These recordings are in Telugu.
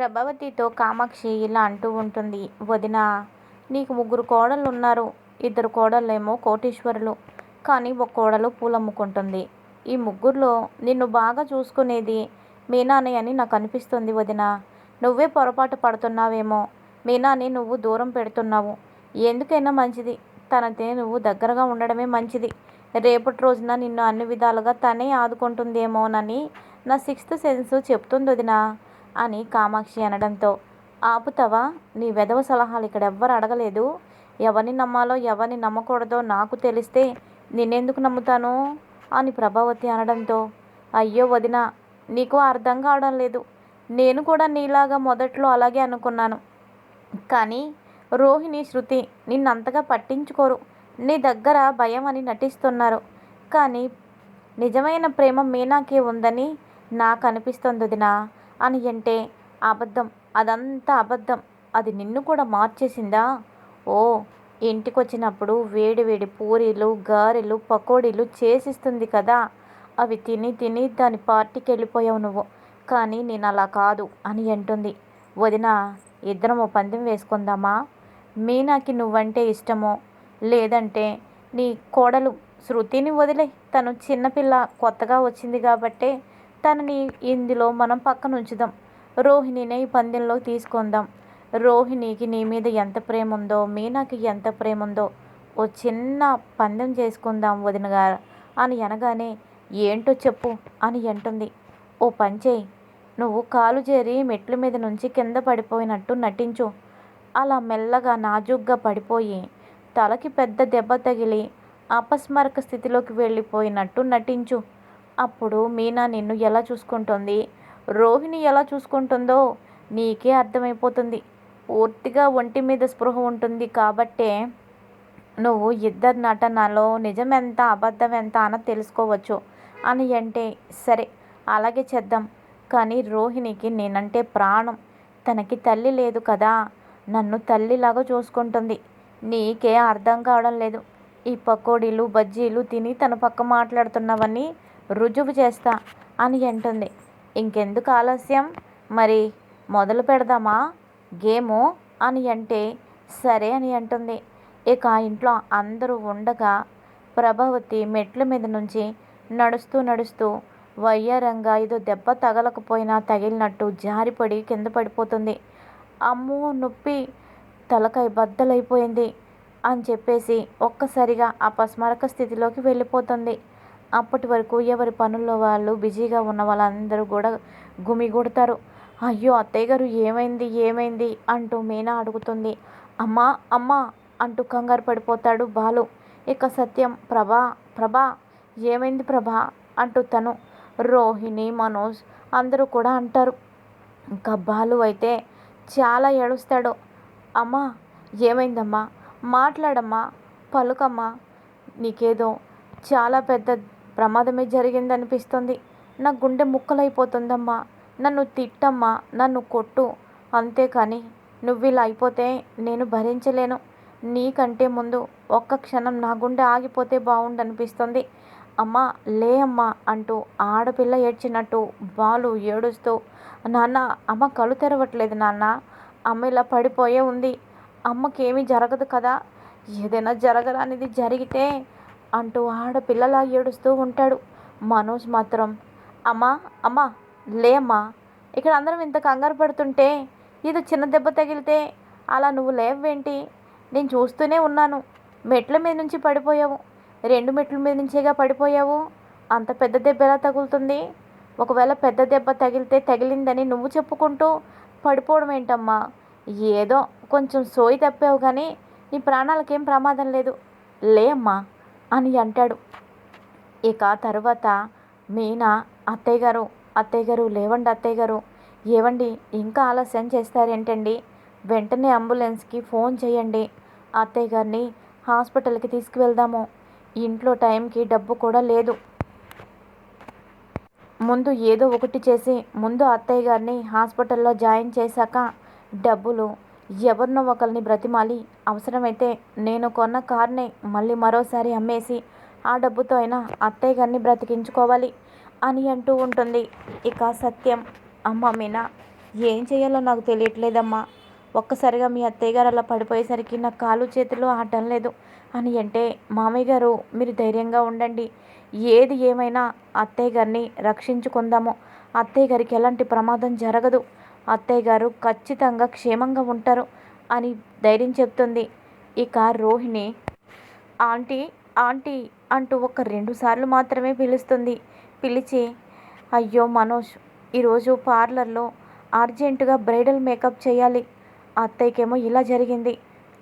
ప్రభావతితో కామాక్షి ఇలా అంటూ ఉంటుంది. వదిన నీకు ముగ్గురు కోడళ్ళు ఉన్నారు ఇద్దరు కోడళ్ళేమో కోటీశ్వరులు. కానీ ఒక కోడలు పూలమ్ముకుంటుంది. ఈ ముగ్గురులో నిన్ను బాగా చూసుకునేది మీనాని అని నాకు అనిపిస్తుంది వదిన. నువ్వే పొరపాటు పడుతున్నావేమో. మీనాని నువ్వు దూరం పెడుతున్నావు. ఎందుకైనా మంచిది. తనతే నువ్వు దగ్గరగా ఉండడమే మంచిది. రేపటి రోజున నిన్ను అన్ని విధాలుగా తనే ఆదుకుంటుందేమోనని నా సిక్స్త్ సెన్స్ చెప్తుంది వదినా. అని కామాక్షి అనడంతో ఆపుతావా? నీ వెధవ సలహాలు ఇక్కడ ఎవ్వరు అడగలేదు. ఎవరిని నమ్మాలో ఎవరిని నమ్మకూడదో నాకు తెలిస్తే నిన్నెందుకు నమ్ముతాను? అని ప్రభావతి అనడంతో అయ్యో వదిన నీకు అర్థం కావడం లేదు. నేను కూడా నీలాగా మొదట్లో అలాగే అనుకున్నాను. కానీ రోహిణి శృతి నిన్నంతగా పట్టించుకోరు. నీ దగ్గర భయం అని నటిస్తున్నారు. కానీ నిజమైన ప్రేమ మీనాకే ఉందని నాకు అనిపిస్తుంది వదినా. అని అంటే అబద్ధం. అదంతా అబద్ధం. అది నిన్ను కూడా మార్చేసిందా? ఓ ఇంటికి వచ్చినప్పుడు వేడివేడి పూరీలు గారెలు పకోడీలు చేసిస్తుంది కదా. అవి తిని తిని దాని పార్టీకి వెళ్ళిపోయావు నువ్వు. కానీ నేను అలా కాదు అని అంటుంది. వదిన ఇద్దరం ఓ పందెం వేసుకుందామా? మీనాకి నువ్వంటే ఇష్టమో? లేదంటే నీ కోడలు శృతిని వదిలే. తను చిన్నపిల్ల కొత్తగా వచ్చింది కాబట్టే తనని ఇందులో మనం పక్కన ఉంచుదాం రోహిణిని ఈ పందెంలో తీసుకుందాం. రోహిణికి నీ మీద ఎంత ప్రేమ ఉందో మీనాకి ఎంత ప్రేమ ఉందో ఓ చిన్న పందెం చేసుకుందాం వదిన గారు. అని అనగానే ఏంటో చెప్పు అని అంటుంది. ఓ పంచేయి నువ్వు కాలు చేరి మెట్ల మీద నుంచి కింద పడిపోయినట్టు నటించు. అలా మెల్లగా నాజుగ్గా పడిపోయి తలకి పెద్ద దెబ్బ తగిలి అపస్మారక స్థితిలోకి వెళ్ళిపోయినట్టు నటించు. అప్పుడు మీనా నిన్ను ఎలా చూసుకుంటుంది? రోహిణి ఎలా చూసుకుంటుందో నీకే అర్థమైపోతుంది. పూర్తిగా ఒంటి మీద స్పృహ ఉంటుంది కాబట్టే నువ్వు ఇద్దరు నటనలో నిజం ఎంత అబద్ధం ఎంత అన్న తెలుసుకోవచ్చు అని అంటే సరే అలాగే చేద్దాం. కానీ రోహిణికి నేనంటే ప్రాణం. తనకి తల్లి లేదు కదా. నన్ను తల్లిలాగా చూసుకుంటుంది. నీకే అర్థం కావడం లేదు. ఈ పకోడీలు బజ్జీలు తిని తన పక్క మాట్లాడుతున్నవన్నీ రుజువు చేస్తా అని అంటుంది. ఇంకెందుకు ఆలస్యం? మరి మొదలు పెడదామా? గేము? అని అంటే సరే అని అంటుంది. ఇక ఇంట్లో అందరూ ఉండగా ప్రభావతి మెట్ల మీద నుంచి నడుస్తూ నడుస్తూ వయ్యారంగా ఏదో దెబ్బ తగలకపోయినా తగిలినట్టు జారిపడి కింద పడిపోతుంది. అమ్మో నొప్పి తలకాయ బద్దలైపోయింది అని చెప్పేసి ఒక్కసారిగా అపస్మారక స్థితిలోకి వెళ్ళిపోతుంది. అప్పటి వరకు ఎవరి పనుల్లో వాళ్ళు బిజీగా ఉన్న వాళ్ళందరూ కూడా గుమిగూడతారు అయ్యో అత్తయ్య గారు ఏమైంది ఏమైంది? అంటూ మీనా అడుగుతుంది. అమ్మా అమ్మా అంటూ కంగారు పడిపోతాడు బాలు. ఇక సత్యం ప్రభా ప్రభా ఏమైంది ప్రభా? అంటూ తను రోహిణి మనోజ్ అందరూ కూడా అంటారు. ఇంకా బాలు అయితే చాలా ఏడుస్తాడు. అమ్మా ఏమైందమ్మా? మాట్లాడమ్మా పలుకమ్మా నీకేదో చాలా పెద్ద ప్రమాదమే జరిగిందనిపిస్తుంది. నా గుండె ముక్కలైపోతుందమ్మా. నన్ను తిట్టమ్మా. నన్ను కొట్టు. అంతేకాని నువ్వు ఇలా అయిపోతే నేను భరించలేను. నీకంటే ముందు ఒక్క క్షణం నా గుండె ఆగిపోతే బాగుండనిపిస్తుంది అమ్మా లే అమ్మా అంటూ ఆడపిల్ల ఏడ్చినట్టు బాలు ఏడుస్తూ నాన్న అమ్మ కళ్ళు తెరవట్లేదు నాన్న. అమ్మ ఇలా పడిపోయే ఉంది. అమ్మకేమీ జరగదు కదా. ఏదైనా జరగరానిది జరిగితే అంటూ ఆడపిల్లలా ఏడుస్తూ ఉంటాడు. మనోజ్ మాత్రం అమ్మా అమ్మా లే అమ్మా ఇక్కడ అందరం ఇంత కంగారు పడుతుంటే ఏదో చిన్న దెబ్బ తగిలితే అలా నువ్వు లేవేంటి? నేను చూస్తూనే ఉన్నాను. మెట్ల మీద నుంచి పడిపోయావు. రెండు మెట్ల మీద నుంచేగా పడిపోయావు. అంత పెద్ద దెబ్బ ఎలా తగులుతుంది? ఒకవేళ పెద్ద దెబ్బ తగిలితే తగిలిందని నువ్వు చెప్పుకుంటూ పడిపోవడం ఏంటమ్మా? ఏదో కొంచెం సోయి తప్పావు కానీ నీ ప్రాణాలకేం ప్రమాదం లేదు. లే అమ్మా అని అంటాడు. ఇక తర్వాత మీనా అత్తయ్య గారు అత్తయ్య గారు లేవండి అత్తయ్య గారు ఏవండి ఇంకా ఆలస్యం చేస్తారేంటండి? వెంటనే అంబులెన్స్కి ఫోన్ చేయండి. అత్తయ్య గారిని హాస్పిటల్కి తీసుకువెళ్దాము. ఇంట్లో టైంకి డబ్బు కూడా లేదు. ముందు ఏదో ఒకటి చేసి ముందు అత్తయ్య గారిని హాస్పిటల్లో జాయిన్ చేశాక డబ్బులు ఎవరినో ఒకరిని బ్రతిమాలి. అవసరమైతే నేను కొన్న కార్ని మళ్ళీ మరోసారి అమ్మేసి ఆ డబ్బుతో అయినా అత్తయ్య గారిని బ్రతికించుకోవాలి అని అంటూ ఉంటుంది. ఇక సత్యం అమ్మ మీనా ఏం చేయాలో నాకు తెలియట్లేదమ్మా. ఒక్కసారిగా మీ అత్తయ్య గారు అలా పడిపోయేసరికి నా కాలు చేతులు ఆడటం లేదు అని అంటే మామయ్య గారు మీరు ధైర్యంగా ఉండండి. ఏది ఏమైనా అత్తయ్య గారిని రక్షించుకుందాము. అత్తయ్య గారికి ఎలాంటి ప్రమాదం జరగదు. అత్తయ్య గారు ఖచ్చితంగా క్షేమంగా ఉంటారు అని ధైర్యం చెప్తుంది. ఇక రోహిణి ఆంటీ ఆంటీ అంటూ ఒక రెండు సార్లు మాత్రమే పిలుస్తుంది. పిలిచి అయ్యో మనోజ్ ఈరోజు పార్లర్లో అర్జెంటుగా బ్రైడల్ మేకప్ చేయాలి. అత్తయ్యకేమో ఇలా జరిగింది.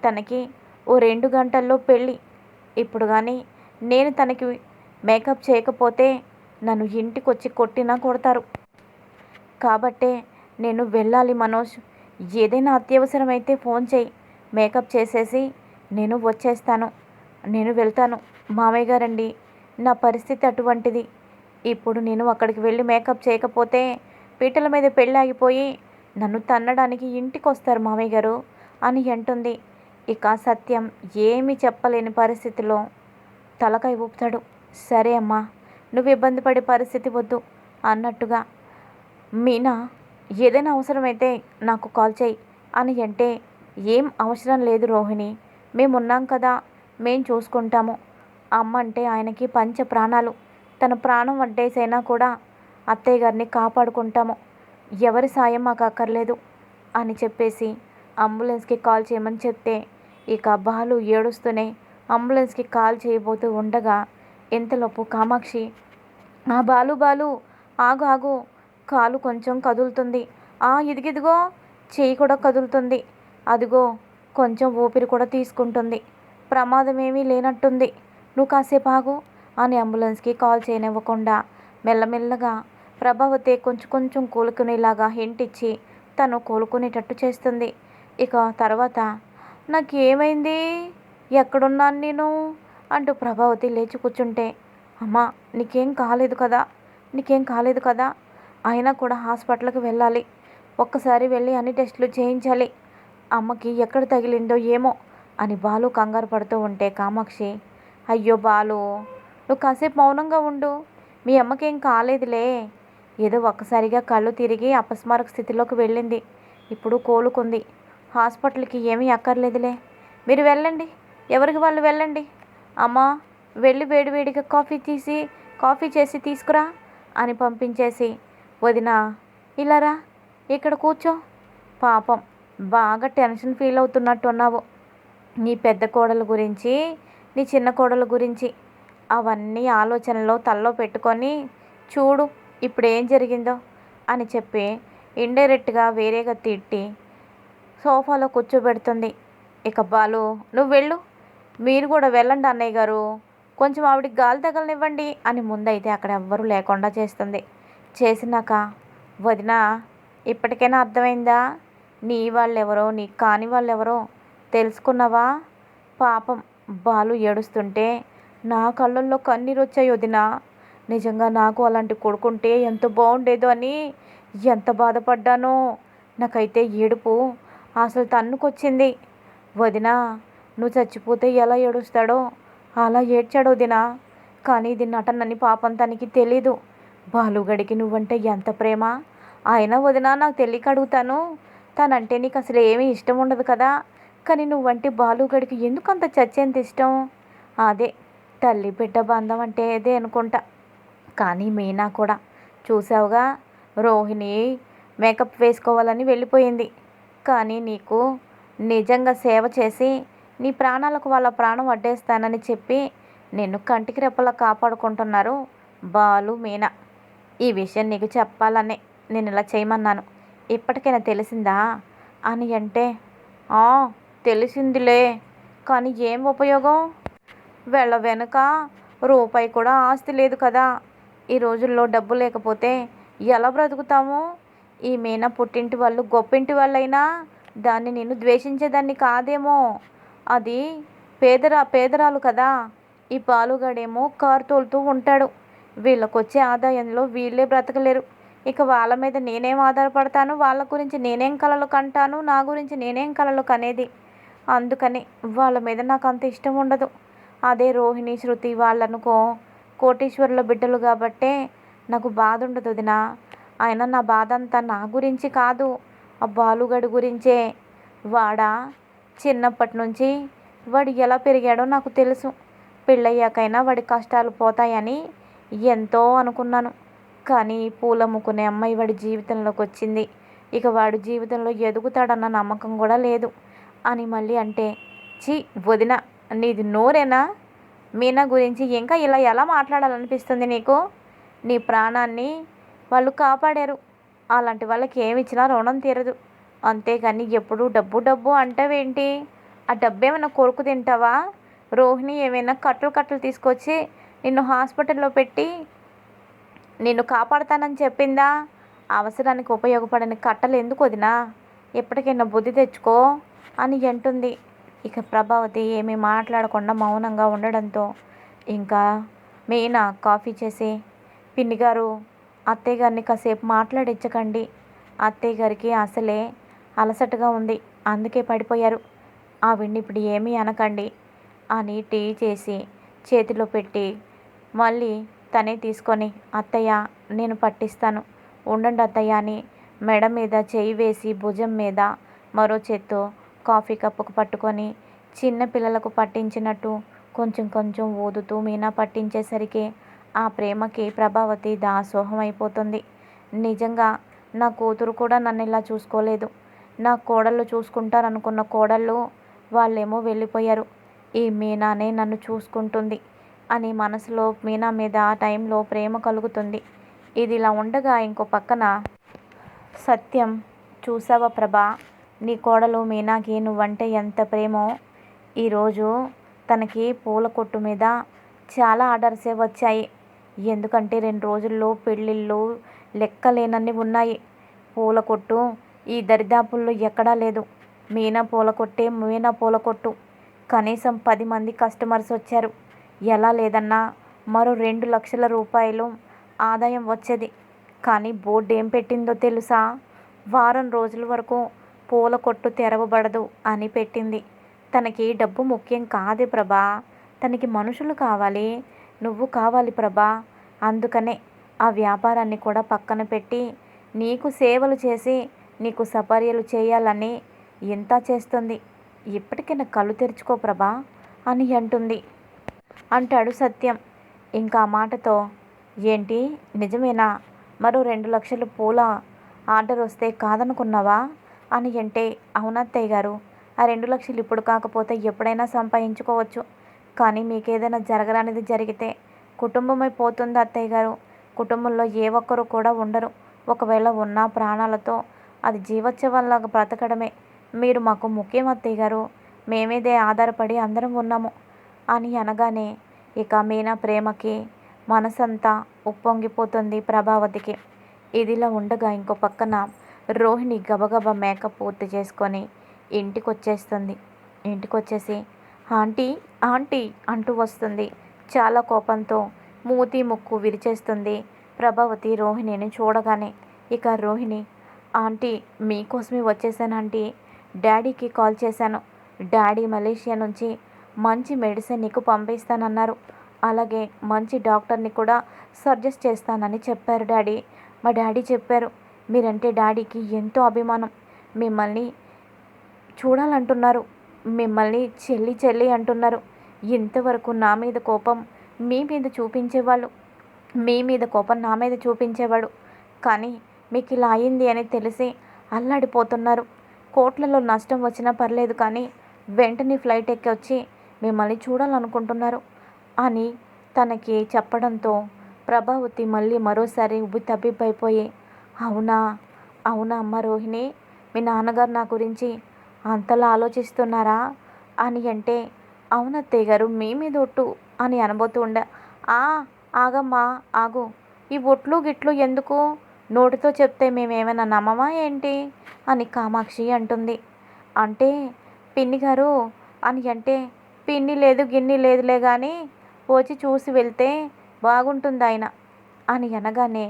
తనకి ఓ రెండు గంటల్లో పెళ్ళి. ఇప్పుడు కానీ నేను తనకి మేకప్ చేయకపోతే నన్ను ఇంటికి వచ్చి కొట్టినా కొడతారు. కాబట్టే నేను వెళ్ళాలి మనోజ్. ఏదైనా అత్యవసరమైతే ఫోన్ చేయి. మేకప్ చేసేసి నేను వచ్చేస్తాను. నేను వెళ్తాను. మామయ్య గారండి నా పరిస్థితి అటువంటిది. ఇప్పుడు నేను అక్కడికి వెళ్ళి మేకప్ చేయకపోతే పీటల మీద పెళ్ళి ఆగిపోయి నన్ను తన్నడానికి ఇంటికి వస్తారు మామయ్య గారు అని అంటుంది. ఇక సత్యం ఏమీ చెప్పలేని పరిస్థితిలో తలకాయ ఊపుతాడు. సరే అమ్మా నువ్వు ఇబ్బంది పడే పరిస్థితి వద్దు అన్నట్టుగా మీనా ఏదైనా అవసరమైతే నాకు కాల్ చేయి అని అంటే ఏం అవసరం లేదు రోహిణి. మేమున్నాం కదా. మేం చూసుకుంటాము. అమ్మ అంటే ఆయనకి పంచ ప్రాణాలు. తన ప్రాణం వడ్డేసైనా కూడా అత్తయ్య గారిని కాపాడుకుంటాము. ఎవరి సాయం మాకు అక్కర్లేదు అని చెప్పేసి అంబులెన్స్కి కాల్ చేయమని చెప్తే ఇక బాలు ఏడుస్తూనే అంబులెన్స్కి కాల్ చేయబోతూ ఉండగా ఇంతలోపు కామాక్షి? ఆ బాలు బాలు ఆగు ఆగు. కాలు కొంచెం కదులుతుంది. ఆ ఇదిగిదిగో చేయి కూడా కదులుతుంది. అదిగో కొంచెం ఊపిరి కూడా తీసుకుంటుంది. ప్రమాదమేమీ లేనట్టుంది. నువ్వు కాసేపు ఆగు. అని అంబులెన్స్కి కాల్ చేయనివ్వకుండా మెల్లమెల్లగా ప్రభావతి కొంచెం కొంచెం కోలుకునేలాగా హింట్ ఇచ్చి తను కోలుకునేటట్టు చేస్తుంది. ఇక తర్వాత నాకు ఏమైంది ఎక్కడున్నాను నేను? అంటూ ప్రభావతి లేచి కూర్చుంటే అమ్మా నీకేం కాలేదు కదా? నీకేం కాలేదు కదా? అయినా కూడా హాస్పిటల్కి వెళ్ళాలి. ఒక్కసారి వెళ్ళి అన్ని టెస్టులు చేయించాలి. అమ్మకి ఎక్కడ తగిలిందో ఏమో అని బాలు కంగారు పడుతూ ఉంటే కామాక్షి అయ్యో బాలు నువ్వు కాసేపు మౌనంగా ఉండు. మీ అమ్మకేం కాలేదులే. ఏదో ఒక్కసారిగా కళ్ళు తిరిగి అపస్మారక స్థితిలోకి వెళ్ళింది. ఇప్పుడు కోలుకుంది. హాస్పిటల్కి ఏమీ అక్కర్లేదులే. మీరు వెళ్ళండి. ఎవరికి వాళ్ళు వెళ్ళండి? అమ్మా వెళ్ళి వేడివేడిగా కాఫీ తీసి కాఫీ చేసి తీసుకురా అని పంపించేసి వదిన ఇలారా ఇక్కడ కూర్చో. పాపం బాగా టెన్షన్ ఫీల్ అవుతున్నట్టు ఉన్నావు. నీ పెద్ద కోడల గురించి నీ చిన్న కోడల గురించి అవన్నీ ఆలోచనలో తల్లో పెట్టుకొని చూడు ఇప్పుడు ఏం జరిగిందో అని చెప్పి ఇండైరెక్ట్గా వేరేగా తిట్టి సోఫాలో కూర్చోబెడుతుంది. ఇక బాలు నువ్వు వెళ్ళు. మీరు కూడా వెళ్ళండి అన్నయ్య గారు. కొంచెం ఆవిడకి గాలి తగలనివ్వండి అని ముందైతే అక్కడ ఎవ్వరూ లేకుండా చేస్తుంది. చేసినాక వదిన ఇప్పటికైనా అర్థమైందా? నీ వాళ్ళెవరో నీ కాని వాళ్ళెవరో తెలుసుకున్నావా? పాపం బాలు ఏడుస్తుంటే నా కళ్ళల్లో కన్నీరు వచ్చాయి వదిన. నిజంగా నాకు అలాంటి కొడుకుంటే ఎంత బాగుండేదో అని ఎంత బాధపడ్డానో. నాకైతే ఏడుపు అసలు తన్నుకొచ్చింది. వదిన నువ్వు చచ్చిపోతే ఎలా ఏడుస్తాడో? అలా ఏడ్చాడు వదిన. కానీ ఇది నటనని పాపం తనకి తెలీదు. బాలుగడికి నువ్వంటే ఎంత ప్రేమ? అయినా వదిన నాకు తెలియక అడుగుతాను. తనంటే నీకు అసలు ఏమీ ఇష్టం ఉండదు కదా. కానీ నువ్వంటే బాలుగడికి ఎందుకు అంత చచ్చేంత ఇష్టం? అదే తల్లి బిడ్డ బంధం అంటే అదే అనుకుంటా. కానీ మీనా కూడా చూసావుగా రోహిణి మేకప్ వేసుకోవాలని వెళ్ళిపోయింది. కానీ నీకు నిజంగా సేవ చేసి నీ ప్రాణాలకు వాళ్ళ ప్రాణం అడ్డేస్తానని చెప్పి నిన్ను కంటికి రెప్పలా కాపాడుకుంటున్నారు బాలు మీనా. ఈ విషయం నీకు చెప్పాలని నేను ఇలా చేయమన్నాను. ఇప్పటికైనా తెలిసిందా? అని అంటే "ఆ, తెలిసిందిలే. కానీ ఏం ఉపయోగం? వెళ్ళ వెనుక రూపాయి కూడా ఆస్తి లేదు కదా. ఈ రోజుల్లో డబ్బు లేకపోతే ఎలా బ్రతుకుతాము? ఈ మీన పుట్టింటి వాళ్ళు గొప్పింటి వాళ్ళైనా దాన్ని నేను ద్వేషించేదాన్ని కాదేమో. అది పేదరా పేదరాలు కదా. ఈ పాలుగాడేమో కారు తోలుతూ ఉంటాడు. వీళ్ళకొచ్చే ఆదాయంలో వీళ్ళే బ్రతకలేరు. ఇక వాళ్ళ మీద నేనేం ఆధారపడతాను? వాళ్ళ గురించి నేనేం కలలు కంటాను? నా గురించి నేనేం కలలు కనేది? అందుకని వాళ్ళ మీద నాకు అంత ఇష్టం ఉండదు. అదే రోహిణి శృతి వాళ్ళనుకో కోటీశ్వరుల బిడ్డలు కాబట్టే నాకు బాధ ఉండదు వదినా. అయినా నా బాధ అంతా నా గురించి కాదు. ఆ బాలుగడి గురించే. వాడా? చిన్నప్పటి నుంచి వాడు ఎలా పెరిగాడో నాకు తెలుసు. పెళ్ళయ్యాకైనా వాడి కష్టాలు పోతాయని ఎంతో అనుకున్నాను. కానీ పూలమ్ముకునే అమ్మాయి వాడి జీవితంలోకి వచ్చింది. ఇక వాడి జీవితంలో ఎదుగుతాడన్న నమ్మకం కూడా లేదు. అని మళ్ళీ అంటే చి వదిన నీది నోరేనా? మీనా గురించి ఇంకా ఇలా ఎలా మాట్లాడాలనిపిస్తుంది నీకు? నీ ప్రాణాన్ని వాళ్ళు కాపాడారు. అలాంటి వాళ్ళకి ఏమి ఇచ్చినా రుణం తీరదు. అంతేగాని ఎప్పుడు డబ్బు డబ్బు అంటావేంటి? ఆ డబ్బు ఏమైనా కొరుకు తింటావా? రోహిణి ఏమైనా కట్టలు కట్టలు తీసుకొచ్చి నిన్ను హాస్పిటల్లో పెట్టి నిన్ను కాపాడతానని చెప్పిందా? అవసరానికి ఉపయోగపడని కట్టలు ఎందుకు వదినా? ఎప్పటికైనా బుద్ధి తెచ్చుకో అని అంటుంది. ఇక ప్రభావతి ఏమీ మాట్లాడకుండా మౌనంగా ఉండడంతో ఇంకా మీనా కాఫీ చేసి? పిన్ని గారు అత్తయ్య గారిని కాసేపు మాట్లాడించకండి. అత్తయ్య గారికి అసలే అలసటగా ఉంది. అందుకే పడిపోయారు. ఆవిడ్ని ఇప్పుడు ఏమీ అనకండి అని టీ చేసి చేతిలో పెట్టి మళ్ళీ తనే తీసుకొని అత్తయ్య నేను పట్టిస్తాను. ఉండండి అత్తయ్య అని మెడ మీద చేయి వేసి భుజం మీద మరో చేత్తో కాఫీ కప్పుకు పట్టుకొని చిన్న పిల్లలకు పట్టించినట్టు కొంచెం కొంచెం ఊదుతూ మీనా పట్టించేసరికి ఆ ప్రేమకి ప్రభావతి దాసోహం అయిపోతుంది. నిజంగా నా కూతురు కూడా నన్ను ఇలా చూసుకోలేదు. నా కోడళ్ళు చూసుకుంటారనుకున్న కోడళ్ళు వాళ్ళేమో వెళ్ళిపోయారు. ఈ మీనానే నన్ను చూసుకుంటుంది. అని మనసులో మీనా మీద ఆ టైంలో ప్రేమ కలుగుతుంది. ఇది ఇలా ఉండగా ఇంకో పక్కన సత్యం చూసావా ప్రభా? నీ కోడలు మీనాకి నువ్వంటే ఎంత ప్రేమో. ఈరోజు తనకి పూల కొట్టు మీద చాలా ఆర్డర్సే వచ్చాయి. ఎందుకంటే రెండు రోజుల్లో పెళ్ళిళ్ళు లెక్కలేనన్ని ఉన్నాయి. పూల కొట్టు ఈ దరిదాపుల్లో ఎక్కడా లేదు. మీనా పూల కొట్టే మీనా పూల కొట్టు. కనీసం పది మంది కస్టమర్స్ వచ్చారు. ఎలా లేదన్నా మరో రెండు లక్షల రూపాయలు ఆదాయం వచ్చేది. కానీ బోర్డు ఏం పెట్టిందో తెలుసా? వారం రోజుల వరకు పూల కొట్టు తెరవబడదు అని పెట్టింది. తనకి డబ్బు ముఖ్యం కాదే ప్రభా. తనకి మనుషులు కావాలి. నువ్వు కావాలి ప్రభా. అందుకనే ఆ వ్యాపారాన్ని కూడా పక్కన పెట్టి నీకు సేవలు చేసి నీకు సపర్యలు చేయాలని ఇంత చేస్తుంది. ఇప్పటికైనా కళ్ళు తెరుచుకో ప్రభా అని అంటుంది. అంటాడు సత్యం. ఇంకా ఆ మాటతో ఏంటి? నిజమేనా? మరో రెండు లక్షలు పూల ఆర్డర్ వస్తే కాదనుకున్నావా? అని అంటే అవునత్తయ్య గారు. ఆ రెండు లక్షలు ఇప్పుడు కాకపోతే ఎప్పుడైనా సంపాదించుకోవచ్చు. కానీ మీకు ఏదైనా జరగరానిది జరిగితే కుటుంబమే పోతుంది అత్తయ్య గారు. కుటుంబంలో ఏ ఒక్కరు కూడా ఉండరు. ఒకవేళ ఉన్న ప్రాణాలతో అది జీవోత్సవంలాగా బ్రతకడమే. మీరు మాకు ముఖ్యం అత్తయ్య గారు. మేమేదే ఆధారపడి అందరం ఉన్నాము. అని అనగానే ఇక మీనా ప్రేమకి మనసంతా ఉప్పొంగిపోతుంది ప్రభావతికి. ఇదిలా ఉండగా ఇంకో పక్కన రోహిణి గబగబా మేకప్ పూర్తి చేసుకొని ఇంటికి వచ్చేస్తుంది ఇంటికి వచ్చేసి ఆంటీ ఆంటీ అంటూ వస్తుంది. చాలా కోపంతో మూతి ముక్కు విరిచేస్తుంది ప్రభావతి రోహిణిని చూడగానే. ఇక రోహిణి ఆంటీ మీకోసమే వచ్చేసాను ఆంటీ. డాడీకి కాల్ చేశాను. డాడీ మలేషియా నుంచి మంచి మెడిసిన్ నీకు పంపిస్తానన్నారు. అలాగే మంచి డాక్టర్ని కూడా సజెస్ట్ చేస్తానని చెప్పారు డాడీ. మా డాడీ చెప్పారు మీరంటే డాడీకి ఎంతో అభిమానం. మిమ్మల్ని చూడాలంటున్నారు. మిమ్మల్ని చెల్లి చెల్లి అంటున్నారు. ఇంతవరకు నా మీద కోపం మీ మీద చూపించేవాళ్ళు. మీ మీద కోపం నా మీద చూపించేవాడు. కానీ మీకు ఇలా అయింది అని తెలిసి అల్లాడిపోతున్నారు. కోట్లలో నష్టం వచ్చినా పర్లేదు కానీ వెంటనే ఫ్లైట్ ఎక్కి వచ్చి మిమ్మల్ని చూడాలనుకుంటున్నారు. అని తనకి చెప్పడంతో ప్రభావతి మళ్ళీ మరోసారి ఉబ్బి తబ్బిబ్బైపోయి అవునా అవునా అమ్మ రోహిణి మీ నాన్నగారు నా గురించి అంతలా ఆలోచిస్తున్నారా? అని అంటే అవునత్తయ్య గారు మీ మీద ఒట్టు అని అనబోతూ ఉండ ఆ ఆగమ్మా ఆగు ఈ ఒట్లు గిట్లు ఎందుకు? నోటితో చెప్తే మేమేమైనా నమ్మమా ఏంటి? అని కామాక్షి అంటుంది. అంటే పిన్ని గారు అని అంటే పిన్ని లేదు గిన్ని లేదులే కానీ పోచి చూసి వెళ్తే బాగుంటుంది ఆయన అని అనగానే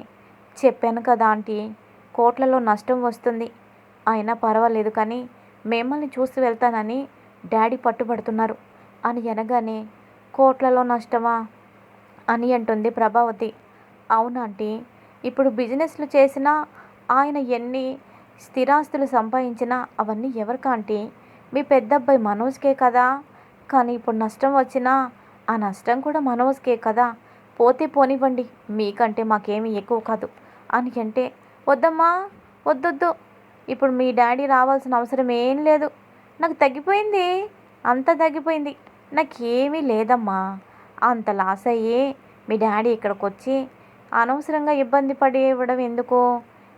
చెప్పాను కదా ఆంటీ కోట్లలో నష్టం వస్తుంది. అయినా పర్వాలేదు కానీ మిమ్మల్ని చూసి వెళ్తానని డాడీ పట్టుబడుతున్నారు అని అనగానే కోట్లలో నష్టమా అని అంటుంది ప్రభావతి. అవునాంటీ ఇప్పుడు బిజినెస్లు చేసినా ఆయన ఎన్ని స్థిరాస్తులు సంపాదించినా అవన్నీ ఎవరికి ఆంటీ? మీ పెద్దబ్బాయి మనోజ్కే కదా? కానీ ఇప్పుడు నష్టం వచ్చినా ఆ నష్టం కూడా మనోజ్కే కదా. పోతే పోనివ్వండి. మీకంటే మాకేమీ ఎక్కువ కాదు. అని అంటే వద్దమ్మా వద్దొద్దు. ఇప్పుడు మీ డాడీ రావాల్సిన అవసరం ఏం లేదు. నాకు తగ్గిపోయింది. అంత తగ్గిపోయింది. నాకేమీ లేదమ్మా. అంత లాస్ అయ్యి మీ డాడీ ఇక్కడికి వచ్చి అనవసరంగా ఇబ్బంది పడి ఇవ్వడం ఎందుకు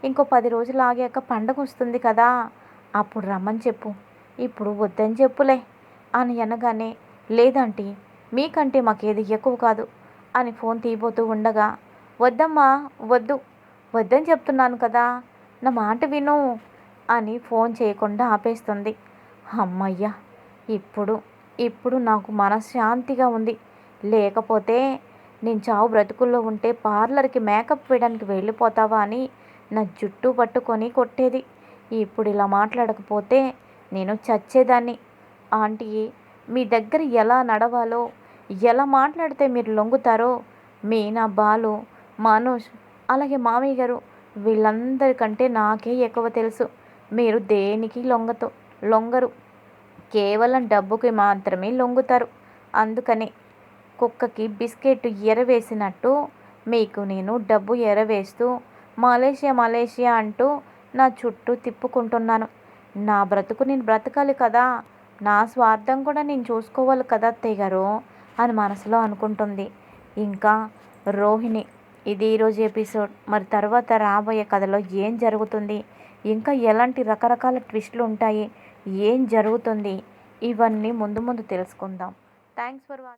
ఇంకో పది రోజులు ఆగాక పండగ వస్తుంది కదా. అప్పుడు రమ్మని చెప్పు. ఇప్పుడు వద్దని చెప్పులే. అని అనగానే లేదంటే మీకంటే మాకేది ఎక్కువ కాదు అని ఫోన్ తీయబోతూ ఉండగా వద్దమ్మా వద్దు. వద్దని చెప్తున్నాను కదా. నా మాట విను అని ఫోన్ చేయకుండా ఆపేస్తుంది. అమ్మయ్యా! ఇప్పుడు ఇప్పుడు నాకు మనశ్శాంతిగా ఉంది. లేకపోతే నేను చావు బ్రతుకుల్లో ఉంటే పార్లర్కి మేకప్ వేయడానికి వెళ్ళిపోతావా అని నా జుట్టు పట్టుకొని కొట్టేది. ఇప్పుడు ఇలా మాట్లాడకపోతే నేను చచ్చేదాన్ని. ఆంటీ మీ దగ్గర ఎలా నడవాలో ఎలా మాట్లాడితే మీరు లొంగుతారో మీనా బాలు మనోజ్ అలాగే మామయ్య గారు వీళ్ళందరికంటే నాకే ఎక్కువ తెలుసు. మీరు దేనికి లొంగతో లొంగరు. కేవలం డబ్బుకి మాత్రమే లొంగుతారు. అందుకని కుక్కకి బిస్కెట్ ఎరవేసినట్టు మీకు నేను డబ్బు ఎరవేస్తూ మలేషియా మలేషియా అంటూ నా చుట్టూ తిప్పుకుంటున్నాను. నా బ్రతుకు నేను బ్రతకాలి కదా నా స్వార్థం కూడా నేను చూసుకోవాలి కదా అత్తయ్య గారు అని మనసులో అనుకుంటుంది. ఇంకా రోహిణి ఇది ఈరోజు ఎపిసోడ్. మరి తర్వాత రాబోయే కథలో ఏం జరుగుతుంది? ఇంకా ఎలాంటి రకరకాల ట్విస్ట్లు ఉంటాయి? ఏం జరుగుతుంది? ఇవన్నీ ముందు ముందు తెలుసుకుందాం. Thanks for watching